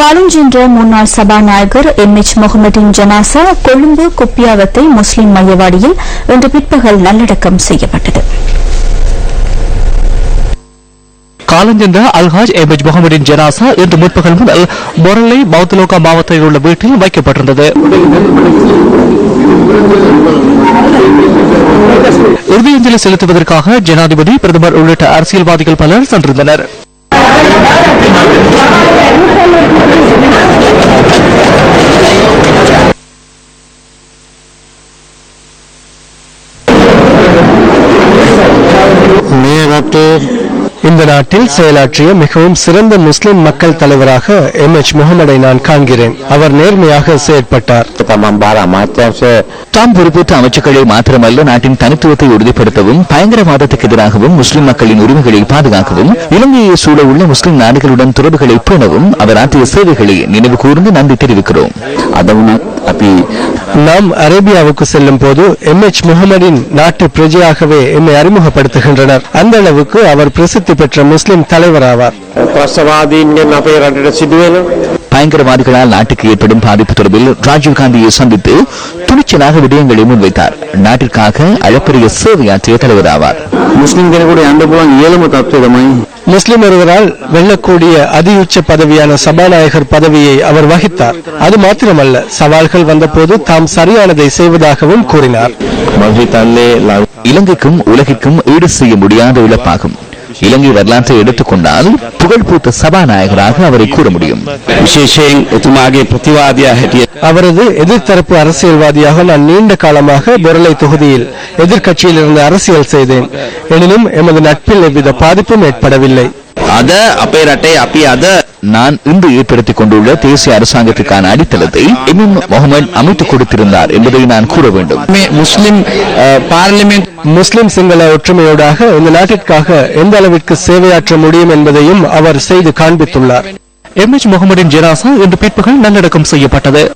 காலஞ்சென்ற முன்னாள் சபாநாயகர் எம். எச். முகமதின் ஜனாசா கொழும்பு குப்பியாவத்தை முஸ்லிம் மையவாடியில் இன்று பிற்பகல் நல்லடக்கம் செய்யப்பட்டது. காலஞ்சென்ற அல்ஹாஜ் எபஜ் முகமதின் ஜனாசா இன்று முற்பகல் முதல் பொருளை பௌத்தலோகா மாவட்டத்தில் உள்ள வீட்டில் வைக்கப்பட்டிருந்தது. இறுதியஞ்சலி செலுத்துவதற்காக ஜனாதிபதி பிரதமர் உள்ளிட்ட அரசியல்வாதிகள் பலர் சென்றிருந்தனர். இந்த நாட்டில் செயலாற்றிய மிகவும் சிறந்த முஸ்லிம் மக்கள் தலைவராக எம் எச் முகமதை நான் காண்கிறேன். அவர் நேர்மையாக செயற்பட்டார். தாம் பொறுப்பேற்ற அமைச்சர்களை மாத்திரமல்ல நாட்டின் தனித்துவத்தை உறுதிப்படுத்தவும் பயங்கரவாதத்துக்கு எதிராகவும் முஸ்லிம் மக்களின் உரிமைகளை பாதுகாக்கவும் இலங்கையை சூழ உள்ள முஸ்லிம் நாடுகளுடன் தொடர்புகளை பேணவும் அவர் ஆற்றிய சேவைகளை நினைவு கூர்ந்து நன்றி தெரிவிக்கிறோம். அதவுனா நாம் அரேபியாவுக்கு செல்லும் போது எம். எச். முகமதின் நாட்டு பிரஜையாகவே எம்மை அறிமுகப்படுத்துகின்றனர். அந்த அளவுக்கு அவர் பிரசித்தி பெற்ற முஸ்லிம் தலைவர் ஆவார் பயங்கரவாதிகளால் நாட்டுக்கு ஏற்படும் பாதிப்பு தொடர்பில் ராஜீவ்காந்தியை சந்தித்து துணிச்சலாக விடயங்களை முன்வைத்தார். நாட்டிற்காக அளப்பரிய சேவையாற்றிய தலைவர் ஆவார். முஸ்லிம் ஒருவரால் வெல்லக்கூடிய அதியுச்ச பதவியான சபாநாயகர் பதவியை அவர் வகித்தார். அது மாத்திரமல்ல சவால்கள் வந்தபோது தாம் சரியானதை செய்வதாகவும் கூறினார். இலங்கைக்கும் உலகிற்கும் ஈடு செய்ய முடியாத இழப்பாகும். இலங்கை வரலாற்றை எடுத்துக்கொண்டால் புகழ் சபாநாயகராக அவரை கூற முடியும். அவரது எதிர்த்தரப்பு அரசியல்வாதியாக நான் நீண்ட காலமாக பொருளை தொகுதியில் எதிர்கட்சியில் இருந்து அரசியல் செய்தேன். எனினும் எமது நட்பில் எவ்வித பாதிப்பும் ஏற்படவில்லை. அத அப்பே ரட்டை அப்பி அத நான் இன்று ஏற்படுத்திக் கொண்டுள்ள தேசிய அரசாங்கத்திற்கான அடித்தளத்தை எமின் முகமது அமைத்துக் கொடுத்திருந்தார் என்பதை நான் கூற வேண்டும். முஸ்லிம் பார்லிமெண்ட் முஸ்லிம் சிங்கள ஒற்றுமையோடாக இந்த நாட்டிற்காக எந்த அளவிற்கு சேவையாற்ற முடியும் என்பதையும் அவர் செய்து காண்பித்துள்ளார். எம் எச் முகமதின் ஜெராசா இன்று பிற்பகல் நல்லடக்கம் செய்யப்பட்டது.